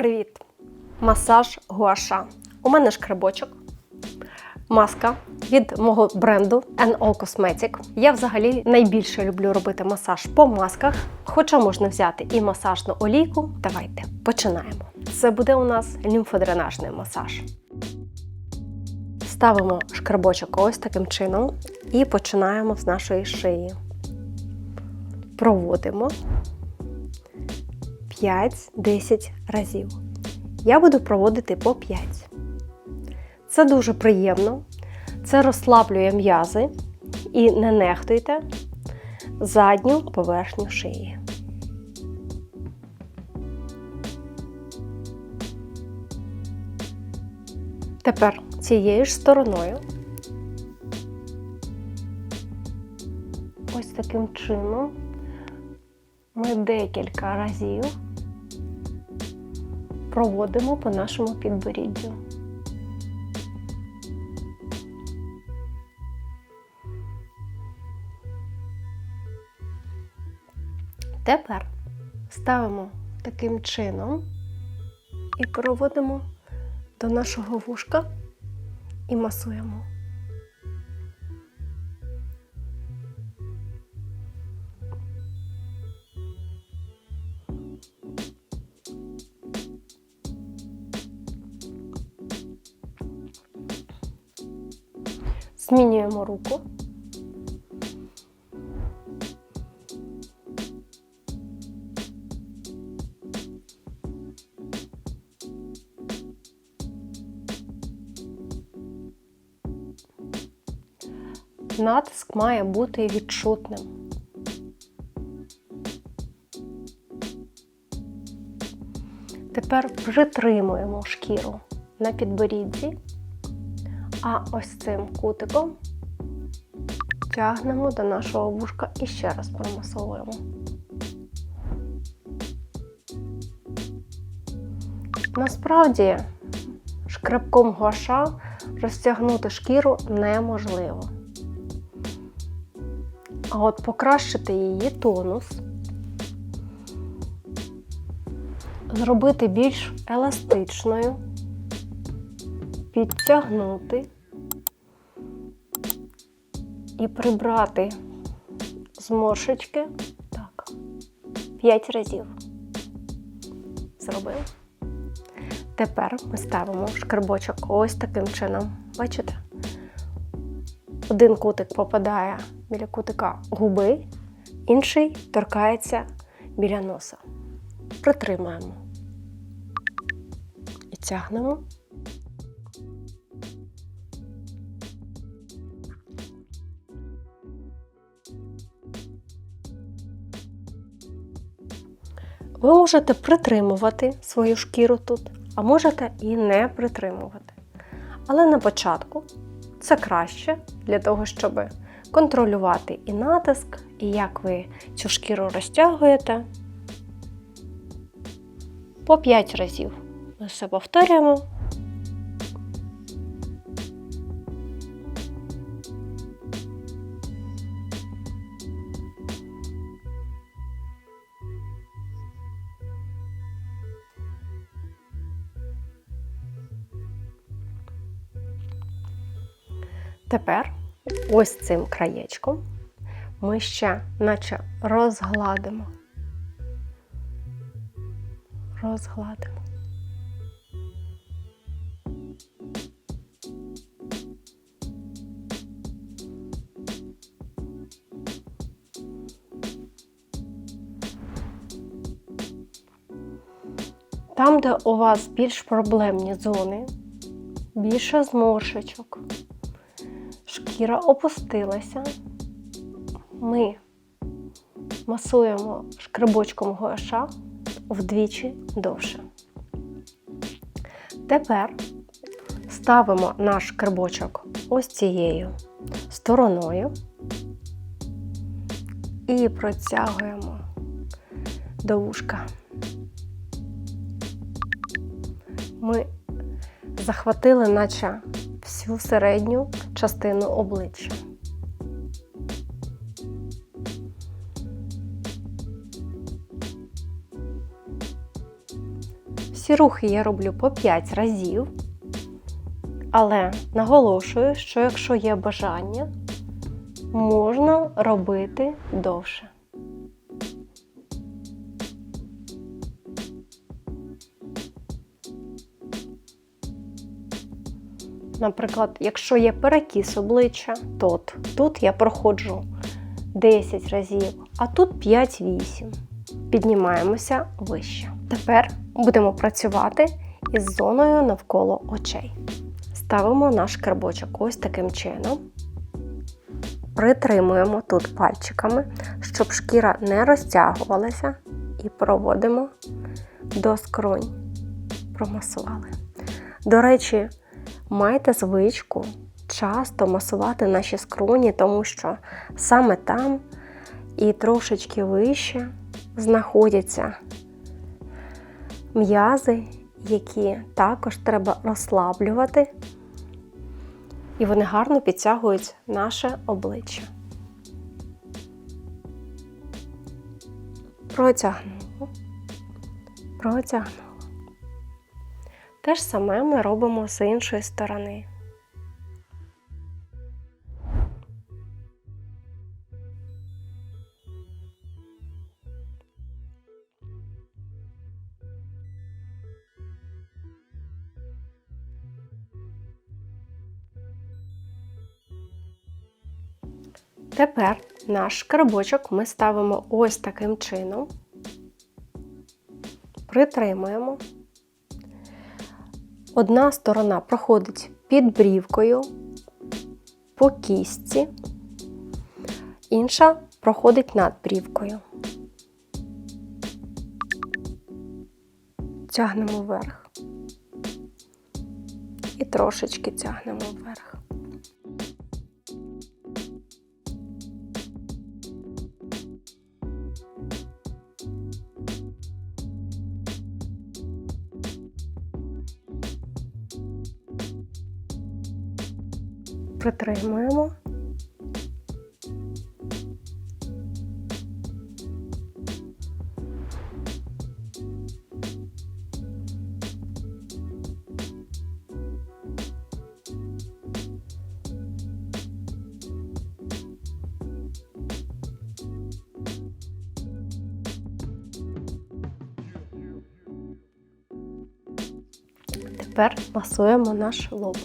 Привіт! Масаж гуаша. У мене шкребочок, маска від мого бренду NO Cosmetic. Я взагалі найбільше люблю робити масаж по масках, хоча можна взяти і масажну олійку. Давайте починаємо. Це буде у нас лімфодренажний масаж. Ставимо шкребочок ось таким чином і починаємо з нашої шиї. Проводимо 5-10 разів. Я буду проводити по 5. Це дуже приємно, це розслаблює м'язи і не нехтуйте задню поверхню шиї. Тепер цією ж стороною. Ось таким чином ми декілька разів проводимо по нашому підборіддю. Тепер ставимо таким чином і проводимо до нашого вушка і масуємо. Змінюємо руку. Натиск має бути відчутним. Тепер притримуємо шкіру на підборідді, а ось цим кутиком тягнемо до нашого вушка і ще раз промасовуємо. Насправді, шкребком гуаша розтягнути шкіру неможливо. А от покращити її тонус, зробити більш еластичною, підтягнути і прибрати зморшечки так, 5 разів. Зробив. Тепер ми ставимо шкарбочок ось таким чином. Бачите? Один кутик попадає біля кутика губи, інший торкається біля носа. Притримаємо і тягнемо. Ви можете притримувати свою шкіру тут, а можете і не притримувати. Але на початку це краще для того, щоб контролювати і натиск, і як ви цю шкіру розтягуєте. По 5 разів ми все повторюємо. Тепер ось цим краєчком ми ще наче розгладимо. Розгладимо. Там, де у вас більш проблемні зони, більше зморшечок, шкіра опустилася, ми масуємо шкребочком гуаша вдвічі довше. Тепер ставимо наш шкребочок ось цією стороною і протягуємо до вушка. Ми захватили, наче всю середню частину обличчя. Всі рухи я роблю по 5 разів, але наголошую, що якщо є бажання, можна робити довше. Наприклад, якщо є перекіс обличчя, то тут я проходжу 10 разів, а тут 5-8. Піднімаємося вище. Тепер будемо працювати із зоною навколо очей. Ставимо наш карбочок ось таким чином. Притримуємо тут пальчиками, щоб шкіра не розтягувалася, і проводимо до скронь. Промасували. До речі, майте звичку часто масувати наші скроні, тому що саме там і трошечки вище знаходяться м'язи, які також треба розслаблювати, і вони гарно підтягують наше обличчя. Протягнуло, протягнуло. Те ж саме ми робимо з іншої сторони. Тепер наш карбочок ми ставимо ось таким чином, притримуємо. Одна сторона проходить під брівкою по кістці, інша проходить над брівкою. Тягнемо вверх і трошечки тягнемо вверх. Притримуємо. Тепер масуємо наш лоб.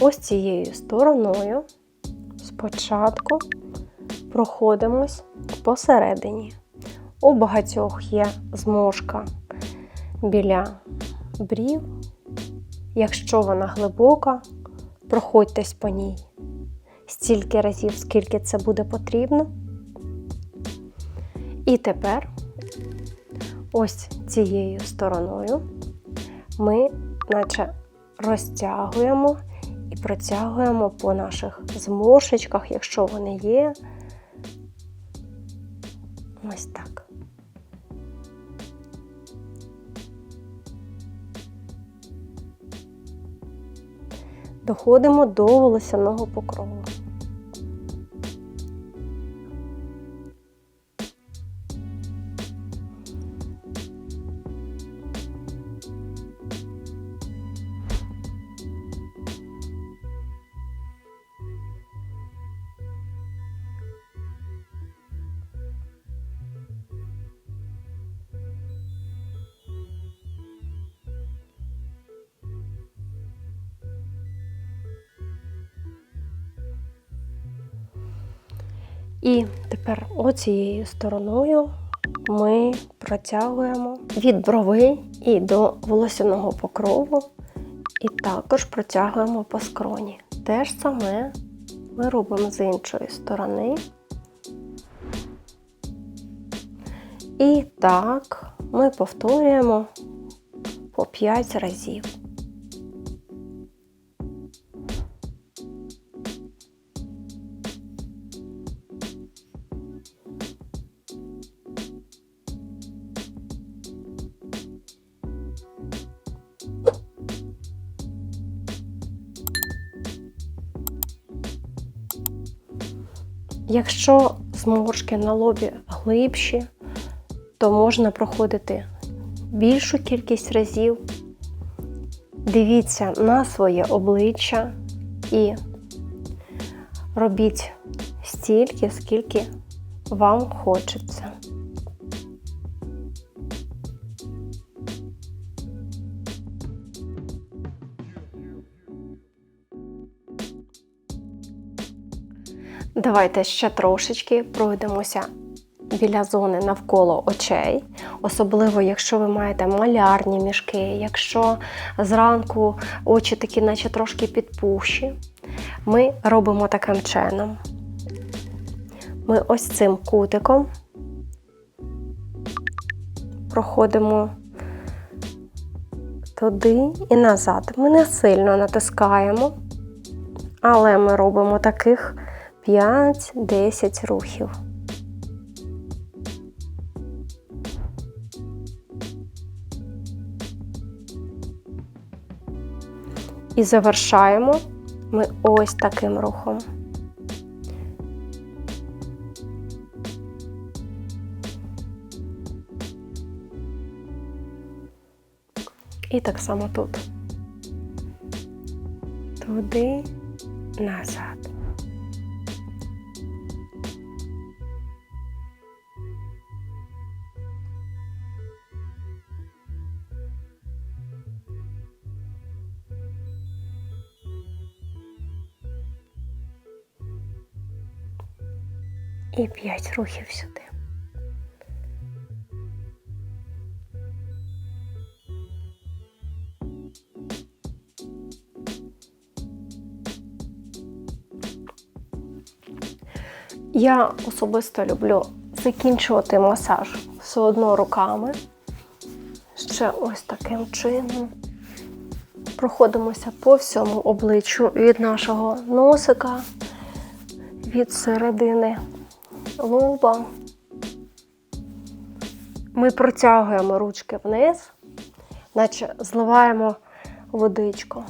Ось цією стороною спочатку проходимось посередині. У багатьох є зможка біля брів. Якщо вона глибока, проходьтесь по ній стільки разів, скільки це буде потрібно. І тепер ось цією стороною ми, наче розтягуємо протягуємо по наших зморшечках, якщо вони є. Ось так. Доходимо до волосяного покрову. І тепер оцією стороною ми протягуємо від брови і до волосяного покрову, і також протягуємо по скроні. Те ж саме ми робимо з іншої сторони. І так ми повторюємо по 5 разів. Якщо зморшки на лобі глибші, то можна проходити більшу кількість разів. Дивіться на своє обличчя і робіть стільки, скільки вам хочеться. Давайте ще трошечки пройдемося біля зони навколо очей, особливо якщо ви маєте малярні мішки, якщо зранку очі такі, наче трошки підпухші, ми робимо таким чином. Ми ось цим кутиком проходимо туди і назад. Ми не сильно натискаємо, але ми робимо таких 5-10 рухів. І завершаємо ми ось таким рухом. І так само тут. Туди, назад. І п'ять рухів сюди. Я особисто люблю закінчувати масаж все одно руками. Ще ось таким чином. Проходимося по всьому обличчю від нашого носика, від середини лоба. Ми протягуємо ручки вниз, наче зливаємо водичку.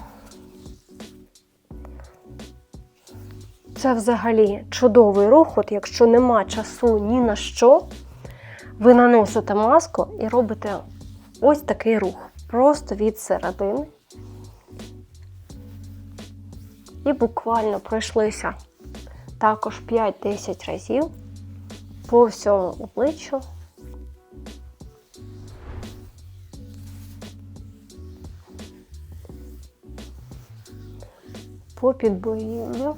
Це взагалі чудовий рух, от якщо нема часу ні на що, ви наносите маску і робите ось такий рух. Просто від середини. І буквально пройшлися також 5-10 разів по всьому обличчю. По підборіддю.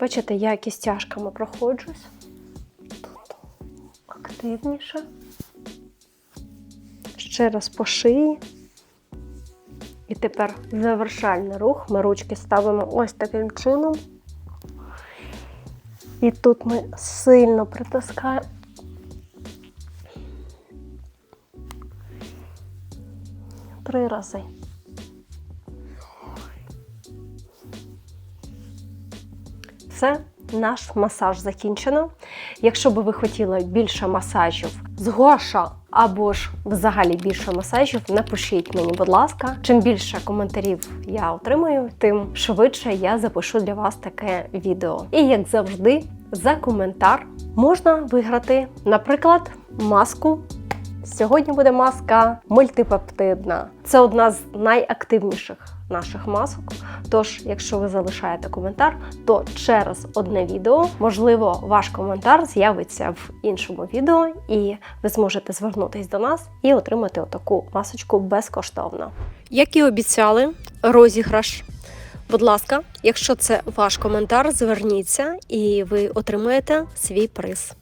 Бачите, я кістяшками проходжусь. Тут активніше. Ще раз по шиї. І тепер завершальний рух. Ми ручки ставимо ось таким чином. І тут ми сильно притискаємо. Три рази. Все, наш масаж закінчено. Якщо би ви хотіли більше масажів з гуаша або ж взагалі більше масажів, напишіть мені, будь ласка. Чим більше коментарів я отримаю, тим швидше я запишу для вас таке відео. І як завжди, за коментар можна виграти, наприклад, маску. Сьогодні буде маска мультипептидна. Це одна з найактивніших наших масок. Тож, якщо ви залишаєте коментар, то через одне відео, можливо, ваш коментар з'явиться в іншому відео, і ви зможете звернутися до нас і отримати отаку масочку безкоштовно. Як і обіцяли, розіграш. Будь ласка, якщо це ваш коментар, зверніться і ви отримаєте свій приз.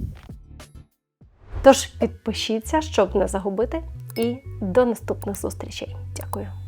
Тож підпишіться, щоб не загубити, і до наступних зустрічей. Дякую.